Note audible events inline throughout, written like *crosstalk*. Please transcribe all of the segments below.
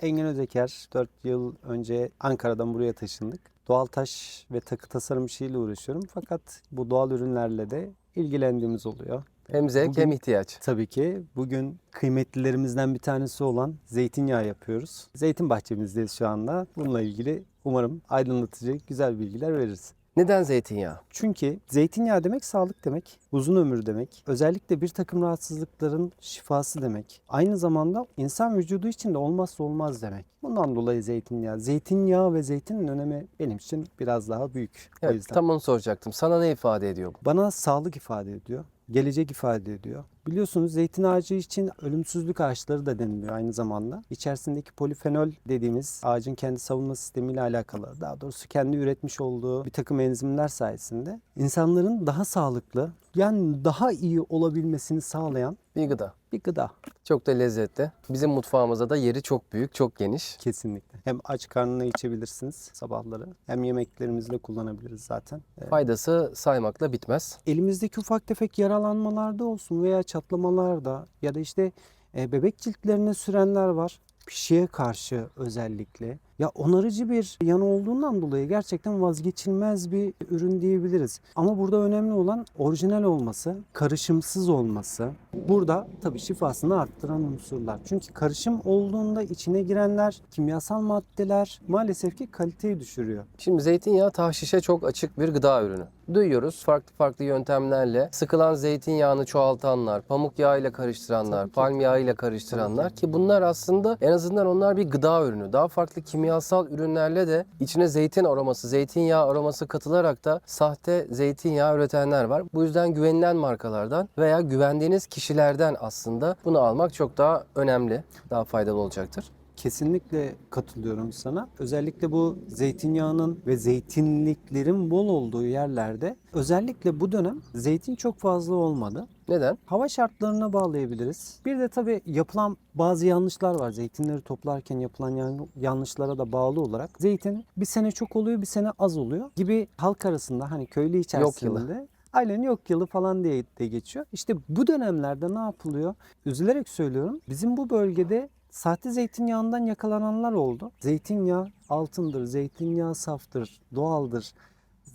Engin Özeker 4 yıl önce Ankara'dan buraya taşındık. Doğal taş ve takı tasarım işiyle uğraşıyorum. Fakat bu doğal ürünlerle de ilgilendiğimiz oluyor. Hem zevk Bugün- hem ihtiyaç. Tabii ki bugün kıymetlilerimizden bir tanesi olan zeytinyağı yapıyoruz. Zeytin bahçemizdeyiz şu anda. Bununla ilgili umarım aydınlatıcı güzel bilgiler veririz. Neden zeytinyağı? Çünkü zeytinyağı demek sağlık demek, uzun ömür demek, özellikle bir takım rahatsızlıkların şifası demek. Aynı zamanda insan vücudu için de olmazsa olmaz demek. Bundan dolayı zeytinyağı. Zeytinyağı ve zeytinin önemi benim için biraz daha büyük. o Evet, yüzden. tam onu soracaktım. Sana ne ifade ediyor bu? Bana sağlık ifade ediyor. Gelecek ifade ediyor. Biliyorsunuz zeytin ağacı için ölümsüzlük ağaçları da deniliyor aynı zamanda. İçerisindeki polifenol dediğimiz ağacın kendi savunma sistemiyle alakalı. Daha doğrusu kendi üretmiş olduğu bir takım enzimler sayesinde insanların daha sağlıklı yani daha iyi olabilmesini sağlayan Bir gıda. bir gıda Çok da lezzetli. Bizim mutfağımızda da yeri çok büyük, çok geniş. kesinlikle. Hem aç karnına içebilirsiniz sabahları hem yemeklerimizde kullanabiliriz zaten. Ee, Faydası saymakla bitmez. elimizdeki ufak tefek yaralanmalarda olsun veya çatlamalarda ya da işte e, bebek ciltlerine sürenler var. Pişiye karşı özellikle. Ya onarıcı bir yanı olduğundan dolayı gerçekten vazgeçilmez bir ürün diyebiliriz. Ama burada önemli olan orijinal olması, karışımsız olması. Burada tabii şifasını arttıran unsurlar. Çünkü karışım olduğunda içine girenler, kimyasal maddeler maalesef ki kaliteyi düşürüyor. Şimdi zeytinyağı tahşişe çok açık bir gıda ürünü. Duyuyoruz farklı farklı yöntemlerle sıkılan zeytinyağını çoğaltanlar, pamuk yağıyla karıştıranlar, palm yağıyla karıştıranlar ki bunlar aslında en azından onlar bir gıda ürünü. Daha farklı kimyasal ürünlerle de içine zeytin aroması, zeytinyağı aroması katılarak da sahte zeytinyağı üretenler var. Bu yüzden güvenilen markalardan veya güvendiğiniz kişilerden aslında bunu almak çok daha önemli, daha faydalı olacaktır. Kesinlikle katılıyorum sana. Özellikle bu zeytinyağının ve zeytinliklerin bol olduğu yerlerde özellikle bu dönem zeytin çok fazla olmadı. Neden? Hava şartlarına bağlayabiliriz. Bir de tabii yapılan bazı yanlışlar var. Zeytinleri toplarken yapılan yan- yanlışlara da bağlı olarak zeytin bir sene çok oluyor, bir sene az oluyor gibi halk arasında hani köylü içerisinde Aynen yok yılı falan diye de geçiyor. İşte bu dönemlerde ne yapılıyor? Üzülerek söylüyorum. Bizim bu bölgede sahte zeytinyağından yakalananlar oldu. Zeytinyağı altındır, zeytinyağı saftır, doğaldır.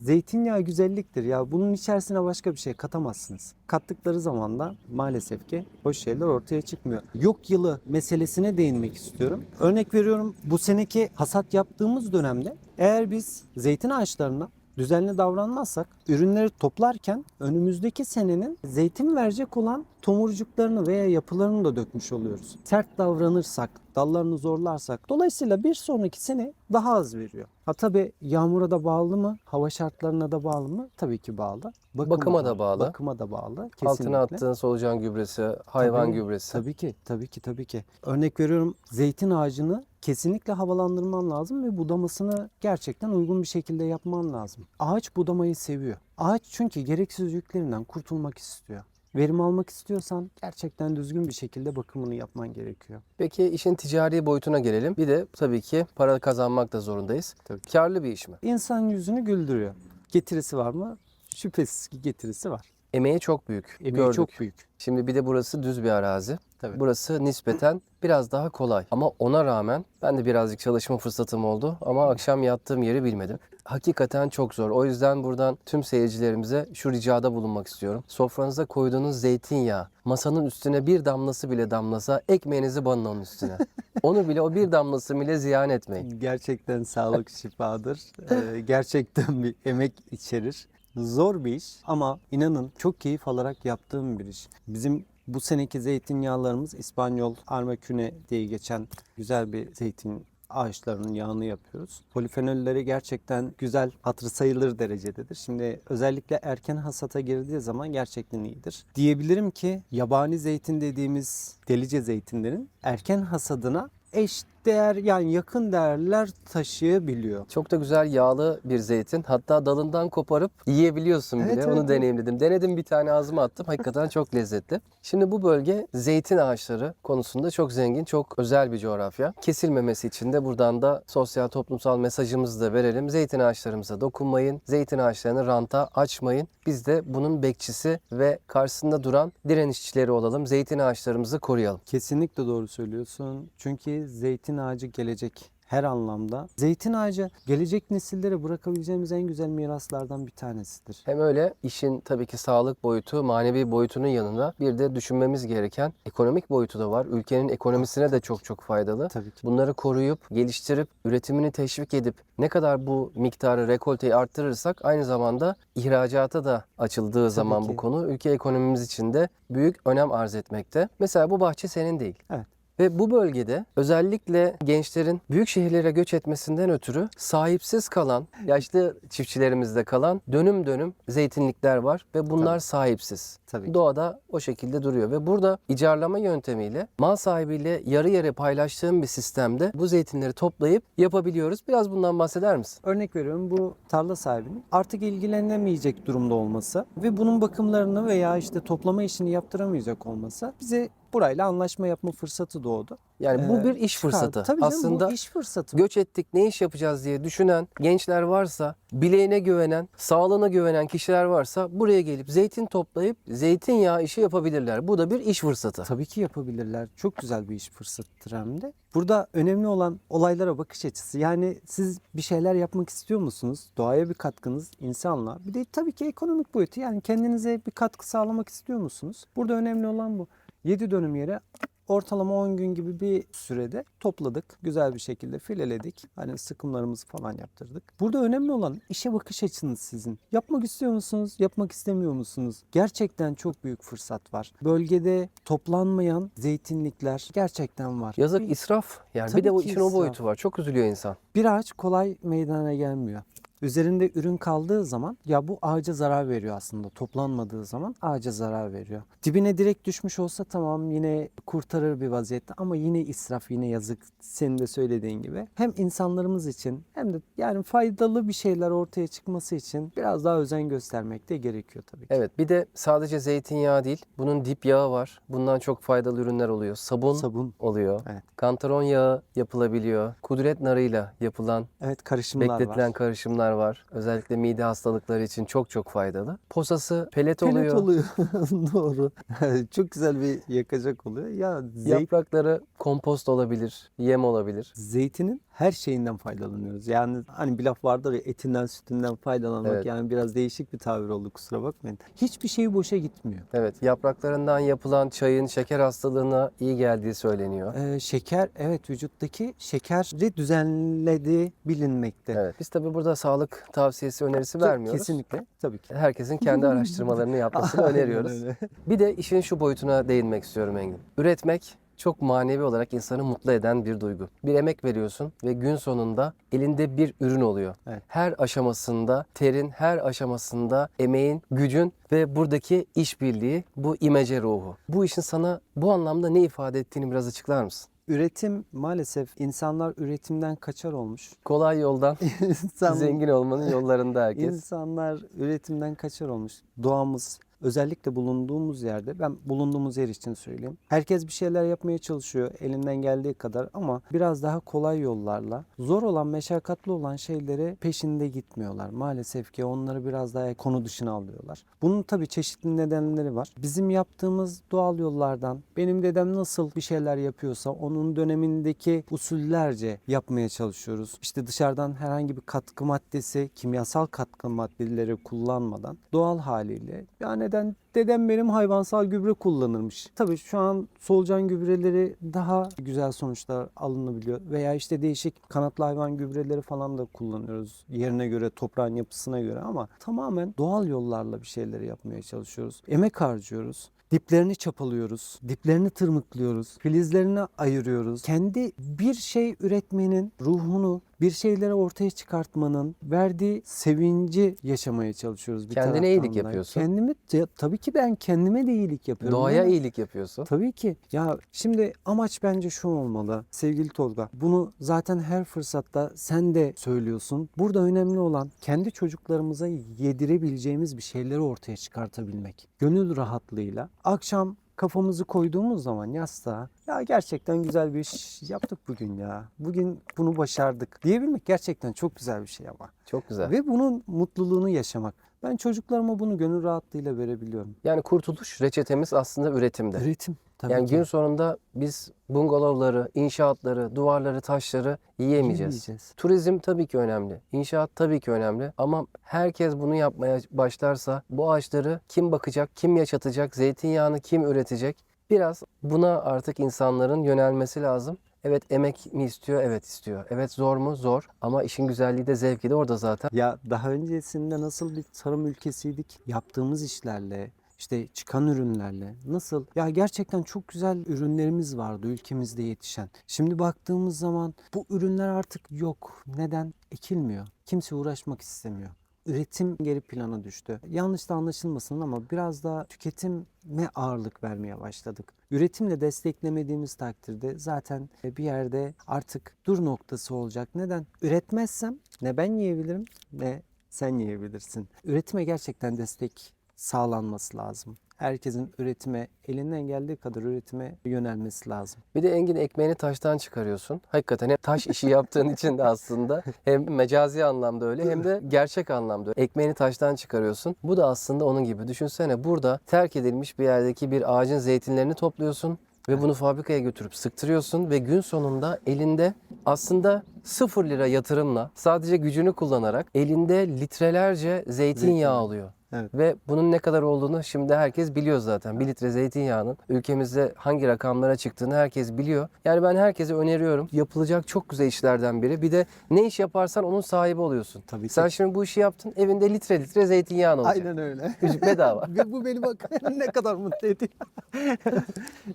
Zeytinyağı güzelliktir ya. Bunun içerisine başka bir şey katamazsınız. Kattıkları zaman da maalesef ki hoş şeyler ortaya çıkmıyor. Yok yılı meselesine değinmek istiyorum. Örnek veriyorum bu seneki hasat yaptığımız dönemde eğer biz zeytin ağaçlarına düzenli davranmazsak ürünleri toplarken önümüzdeki senenin zeytin verecek olan tomurcuklarını veya yapılarını da dökmüş oluyoruz. Sert davranırsak, dallarını zorlarsak dolayısıyla bir sonraki sene daha az veriyor. Ha tabi yağmura da bağlı mı? Hava şartlarına da bağlı mı? Tabii ki bağlı. Bakıma da bağlı. Bakıma da bağlı. Kesinlikle. Altına attığın solucan gübresi, hayvan Tabii, gübresi. Tabii ki, tabii ki, tabii ki. Örnek veriyorum zeytin ağacını kesinlikle havalandırman lazım ve budamasını gerçekten uygun bir şekilde yapman lazım. Ağaç budamayı seviyor. Ağaç çünkü gereksiz yüklerinden kurtulmak istiyor. Verim almak istiyorsan gerçekten düzgün bir şekilde bakımını yapman gerekiyor. Peki işin ticari boyutuna gelelim. Bir de tabii ki para kazanmak da zorundayız. Tabii. Karlı bir iş mi? İnsan yüzünü güldürüyor. Getirisi var mı? Şüphesiz ki getirisi var. Emeği çok büyük. Emeği Gördük. çok büyük. Şimdi bir de burası düz bir arazi. Tabii. Burası nispeten biraz daha kolay. Ama ona rağmen ben de birazcık çalışma fırsatım oldu. Ama akşam yattığım yeri bilmedim. Hakikaten çok zor. O yüzden buradan tüm seyircilerimize şu ricada bulunmak istiyorum. Sofranıza koyduğunuz zeytinyağı masanın üstüne bir damlası bile damlasa ekmeğinizi banın onun üstüne. *laughs* Onu bile o bir damlası bile ziyan etmeyin. Gerçekten sağlık *laughs* şifadır. Ee, gerçekten bir emek içerir. Zor bir iş ama inanın çok keyif alarak yaptığım bir iş. Bizim bu seneki zeytinyağlarımız İspanyol Armacune diye geçen güzel bir zeytin ağaçlarının yağını yapıyoruz. Polifenolleri gerçekten güzel, hatırı sayılır derecededir. Şimdi özellikle erken hasata girdiği zaman gerçekten iyidir. Diyebilirim ki yabani zeytin dediğimiz delice zeytinlerin erken hasadına eş değer yani yakın değerler taşıyabiliyor. Çok da güzel yağlı bir zeytin. Hatta dalından koparıp yiyebiliyorsun bile. Evet, Onu evet, deneyimledim. Denedim bir tane ağzıma attım. Hakikaten çok lezzetli. Şimdi bu bölge zeytin ağaçları konusunda çok zengin, çok özel bir coğrafya. Kesilmemesi için de buradan da sosyal toplumsal mesajımızı da verelim. Zeytin ağaçlarımıza dokunmayın. Zeytin ağaçlarını ranta açmayın. Biz de bunun bekçisi ve karşısında duran direnişçileri olalım. Zeytin ağaçlarımızı koruyalım. Kesinlikle doğru söylüyorsun. Çünkü zeytin Zeytin ağacı gelecek her anlamda. Zeytin ağacı gelecek nesillere bırakabileceğimiz en güzel miraslardan bir tanesidir. Hem öyle işin tabii ki sağlık boyutu, manevi boyutunun yanında bir de düşünmemiz gereken ekonomik boyutu da var. Ülkenin ekonomisine de çok çok faydalı. Tabii ki. Bunları koruyup, geliştirip, üretimini teşvik edip ne kadar bu miktarı, rekolteyi arttırırsak aynı zamanda ihracata da açıldığı zaman ki. bu konu ülke ekonomimiz için de büyük önem arz etmekte. Mesela bu bahçe senin değil. Evet. Ve bu bölgede özellikle gençlerin büyük şehirlere göç etmesinden ötürü sahipsiz kalan, yaşlı çiftçilerimizde kalan dönüm dönüm zeytinlikler var ve bunlar Tabii. sahipsiz. Tabii ki. Doğada o şekilde duruyor ve burada icarlama yöntemiyle mal sahibiyle yarı yarı paylaştığım bir sistemde bu zeytinleri toplayıp yapabiliyoruz. Biraz bundan bahseder misin? Örnek veriyorum bu tarla sahibinin artık ilgilenemeyecek durumda olması ve bunun bakımlarını veya işte toplama işini yaptıramayacak olması bize burayla anlaşma yapma fırsatı doğdu. Yani bu Ee, bir iş çıkardı. fırsatı. Tabii canım, Aslında bu iş fırsatı. göç ettik ne iş yapacağız diye düşünen gençler varsa, bileğine güvenen, sağlığına güvenen kişiler varsa buraya gelip zeytin toplayıp zeytinyağı işi yapabilirler. Bu da bir iş fırsatı. Tabii ki yapabilirler. Çok güzel bir iş fırsatıdır hem de. Burada önemli olan olaylara bakış açısı. Yani siz bir şeyler yapmak istiyor musunuz? Doğaya bir katkınız, insanla. Bir de tabii ki ekonomik boyutu. Yani kendinize bir katkı sağlamak istiyor musunuz? Burada önemli olan bu. 7 dönüm yere ortalama 10 gün gibi bir sürede topladık. Güzel bir şekilde fileledik. Hani sıkımlarımızı falan yaptırdık. Burada önemli olan işe bakış açınız sizin. Yapmak istiyor musunuz? Yapmak istemiyor musunuz? Gerçekten çok büyük fırsat var. Bölgede toplanmayan zeytinlikler gerçekten var. Yazık israf. Yani Tabii bir de o işin o boyutu var. Çok üzülüyor insan. bir ağaç kolay meydana gelmiyor. Üzerinde ürün kaldığı zaman ya bu ağaca zarar veriyor aslında. Toplanmadığı zaman ağaca zarar veriyor. Dibine direkt düşmüş olsa tamam yine kurtarır bir vaziyette ama yine israf yine yazık senin de söylediğin gibi. Hem insanlarımız için hem de yani faydalı bir şeyler ortaya çıkması için biraz daha özen göstermek de gerekiyor tabii ki. Evet bir de sadece zeytinyağı değil. Bunun dip yağı var. Bundan çok faydalı ürünler oluyor. Sabun, Sabun. oluyor. Evet. Kantaron yağı yapılabiliyor. Kudret narıyla yapılan, Evet karışımlar bekletilen var. karışımlar var. Özellikle mide hastalıkları için çok çok faydalı. Posası pelet, Pelet oluyor. oluyor. *laughs* Doğru. *laughs* Çok güzel bir yakacak oluyor. Ya zeyt Yaprakları kompost olabilir, yem olabilir. Zeytinin her şeyinden faydalanıyoruz. Yani hani bir laf vardır ya etinden sütünden faydalanmak Evet. yani biraz değişik bir tabir oldu kusura bakmayın. Hiçbir şey boşa gitmiyor. Evet, yapraklarından yapılan çayın şeker hastalığına iyi geldiği söyleniyor. Ee, şeker evet vücuttaki şekeri düzenlediği bilinmekte. Evet. Biz tabii burada sağlık tavsiyesi önerisi Tabii, vermiyoruz. Kesinlikle tabii ki. Herkesin kendi *laughs* araştırmalarını yapmasını öneriyoruz. Bir de işin şu boyutuna değinmek istiyorum Engin. Üretmek çok manevi olarak insanı mutlu eden bir duygu. Bir emek veriyorsun ve gün sonunda elinde bir ürün oluyor. Evet. Her aşamasında, terin her aşamasında emeğin, gücün ve buradaki işbirliği, bu imece ruhu. Bu işin sana bu anlamda ne ifade ettiğini biraz açıklar mısın? Üretim maalesef insanlar üretimden kaçar olmuş. *laughs* Kolay yoldan İnsan, zengin olmanın yollarında herkes. İnsanlar üretimden kaçar olmuş. Doğamız özellikle bulunduğumuz yerde ben bulunduğumuz yer için söyleyeyim. Herkes bir şeyler yapmaya çalışıyor elinden geldiği kadar ama biraz daha kolay yollarla zor olan meşakkatli olan şeyleri peşinde gitmiyorlar. Maalesef ki onları biraz daha konu dışına alıyorlar. Bunun tabii çeşitli nedenleri var. Bizim yaptığımız doğal yollardan benim dedem nasıl bir şeyler yapıyorsa onun dönemindeki usullerce yapmaya çalışıyoruz. İşte dışarıdan herhangi bir katkı maddesi, kimyasal katkı maddeleri kullanmadan doğal haliyle. Ya neden dedem benim hayvansal gübre kullanırmış. Tabii şu an solucan gübreleri daha güzel sonuçlar alınabiliyor. Veya işte değişik kanatlı hayvan gübreleri falan da kullanıyoruz. Yerine göre, toprağın yapısına göre ama tamamen doğal yollarla bir şeyleri yapmaya çalışıyoruz. Emek harcıyoruz. Diplerini çapalıyoruz, diplerini tırmıklıyoruz, filizlerini ayırıyoruz. Kendi bir şey üretmenin ruhunu, bir şeyleri ortaya çıkartmanın verdiği sevinci yaşamaya çalışıyoruz bir Kendine iyilik yapıyorsun. Kendimi tabii ki ben kendime de iyilik yapıyorum. Doğaya ama- iyilik yapıyorsun. Tabii ki. Ya şimdi amaç bence şu olmalı sevgili Tolga. Bunu zaten her fırsatta sen de söylüyorsun. Burada önemli olan kendi çocuklarımıza yedirebileceğimiz bir şeyleri ortaya çıkartabilmek. Gönül rahatlığıyla. Akşam kafamızı koyduğumuz zaman yastığa ya gerçekten güzel bir iş yaptık bugün ya. Bugün bunu başardık diyebilmek gerçekten çok güzel bir şey ama. Çok güzel. Ve bunun mutluluğunu yaşamak. Ben çocuklarıma bunu gönül rahatlığıyla verebiliyorum. Yani kurtuluş reçetemiz aslında üretimde. Üretim. Tabii yani ki. gün sonunda biz bungalovları, inşaatları, duvarları, taşları yiyemeyeceğiz. Yiyemeyeceğiz. Turizm tabii ki önemli. İnşaat tabii ki önemli. Ama herkes bunu yapmaya başlarsa bu ağaçları kim bakacak, kim yaşatacak, zeytinyağını kim üretecek? Biraz buna artık insanların yönelmesi lazım. Evet emek mi istiyor? Evet istiyor. Evet zor mu? Zor. Ama işin güzelliği de zevki de orada zaten. Ya daha öncesinde nasıl bir tarım ülkesiydik? Yaptığımız işlerle, işte çıkan ürünlerle nasıl? Ya gerçekten çok güzel ürünlerimiz vardı ülkemizde yetişen. Şimdi baktığımız zaman bu ürünler artık yok. Neden? Ekilmiyor. Kimse uğraşmak istemiyor. Üretim geri plana düştü. Yanlış da anlaşılmasın ama biraz daha tüketime ağırlık vermeye başladık. Üretimle desteklemediğimiz takdirde zaten bir yerde artık dur noktası olacak. Neden? Üretmezsem ne ben yiyebilirim ne sen yiyebilirsin. Üretime gerçekten destek sağlanması lazım. Herkesin üretime elinden geldiği kadar üretime yönelmesi lazım. Bir de Engin ekmeğini taştan çıkarıyorsun. Hakikaten hem taş işi yaptığın *laughs* için de aslında hem mecazi anlamda öyle hem de gerçek anlamda öyle. Ekmeğini taştan çıkarıyorsun. Bu da aslında onun gibi. Düşünsene burada terk edilmiş bir yerdeki bir ağacın zeytinlerini topluyorsun ve bunu fabrikaya götürüp sıktırıyorsun ve gün sonunda elinde aslında sıfır lira yatırımla sadece gücünü kullanarak elinde litrelerce zeytinyağı Zeytinyağı. Evet. Ve bunun ne kadar olduğunu şimdi herkes biliyor zaten. 1 litre zeytinyağının ülkemizde hangi rakamlara çıktığını herkes biliyor. Yani ben herkese öneriyorum. Yapılacak çok güzel işlerden biri. Bir de ne iş yaparsan onun sahibi oluyorsun. Tabii ki. Sen şimdi bu işi yaptın. Evinde litre litre zeytinyağın olacak. Aynen öyle. Bedava. *laughs* Bu beni bak *laughs* ne kadar mutlu ediyor. *laughs*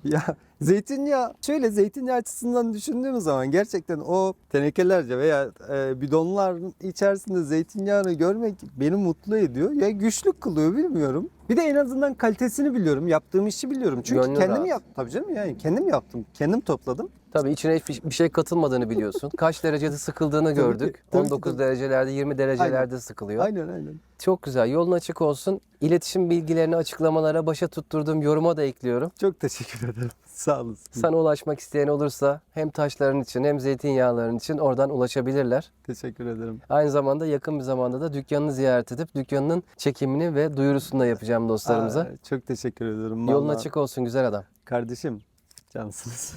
ya zeytinyağı şöyle zeytinyağı açısından düşündüğümüz zaman gerçekten o tenekelerce veya e, bidonların içerisinde zeytinyağını görmek beni mutlu ediyor. Ya güçlük kılıyor bilmiyorum. Bir de en azından kalitesini biliyorum. Yaptığım işi biliyorum. Çünkü Gönlün kendim rahat. yaptım. Tabii canım yani kendim yaptım. Kendim topladım. Tabii içine hiçbir bir şey katılmadığını biliyorsun. Kaç derecede sıkıldığını *laughs* gördük. tabii ki, 19 tabii. derecelerde 20 derecelerde sıkılıyor. Aynen aynen. Çok güzel. Yolun açık olsun. İletişim bilgilerini açıklamalara başa tutturduğum yoruma da ekliyorum. Çok teşekkür ederim. *laughs* Sağ olasın. Sana ulaşmak isteyen olursa hem taşların için hem zeytinyağların için oradan ulaşabilirler. Teşekkür ederim. Aynı zamanda yakın bir zamanda da dükkanını ziyaret edip dükkanının çekimini ve duyurusunu da yapacağım dostlarımıza. Aa, çok teşekkür ederim. Yolun Vallahi- açık olsun güzel adam. Kardeşim cansınız.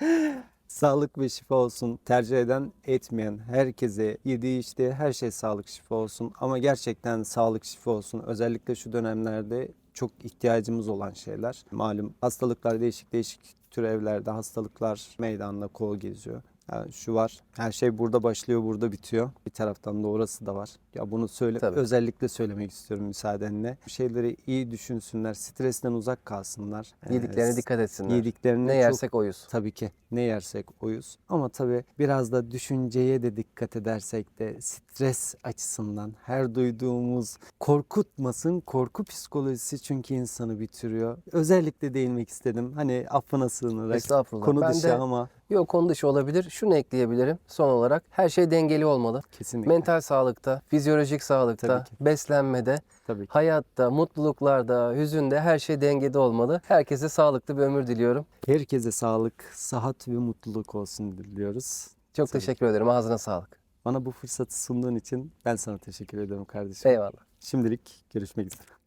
*laughs* sağlık ve şifa olsun. Tercih eden etmeyen herkese yediği içtiği her şey sağlık şifa olsun. Ama gerçekten sağlık şifa olsun. Özellikle şu dönemlerde çok ihtiyacımız olan şeyler. Malum hastalıklar değişik değişik türevlerde hastalıklar meydanda kol geziyor. Yani şu var. Her şey burada başlıyor, burada bitiyor. Bir taraftan da orası da var. Ya bunu söyle Tabii. özellikle söylemek istiyorum müsaadenle. Bu şeyleri iyi düşünsünler, stresten uzak kalsınlar. Yediklerine Ee, dikkat etsinler. Yediklerine ne çok- yersek oyuz. Tabii ki ne yersek oyuz. Ama tabii biraz da düşünceye de dikkat edersek de stres açısından her duyduğumuz korkutmasın. Korku psikolojisi çünkü insanı bitiriyor. Özellikle değinmek istedim. Hani affına sığınarak. Konu Ben dışı de- ama Yok konu dışı olabilir. Şunu ekleyebilirim son olarak. Her şey dengeli olmalı. kesinlikle. Mental sağlıkta, fizyolojik sağlıkta, beslenmede, Tabii ki. hayatta, mutluluklarda, hüzünde her şey dengede olmalı. Herkese sağlıklı bir ömür diliyorum. Herkese sağlık, sıhhat ve mutluluk olsun diliyoruz. Çok Tabii. teşekkür ederim. Ağzına sağlık. Bana bu fırsatı sunduğun için ben sana teşekkür ediyorum kardeşim. Eyvallah. Şimdilik görüşmek üzere.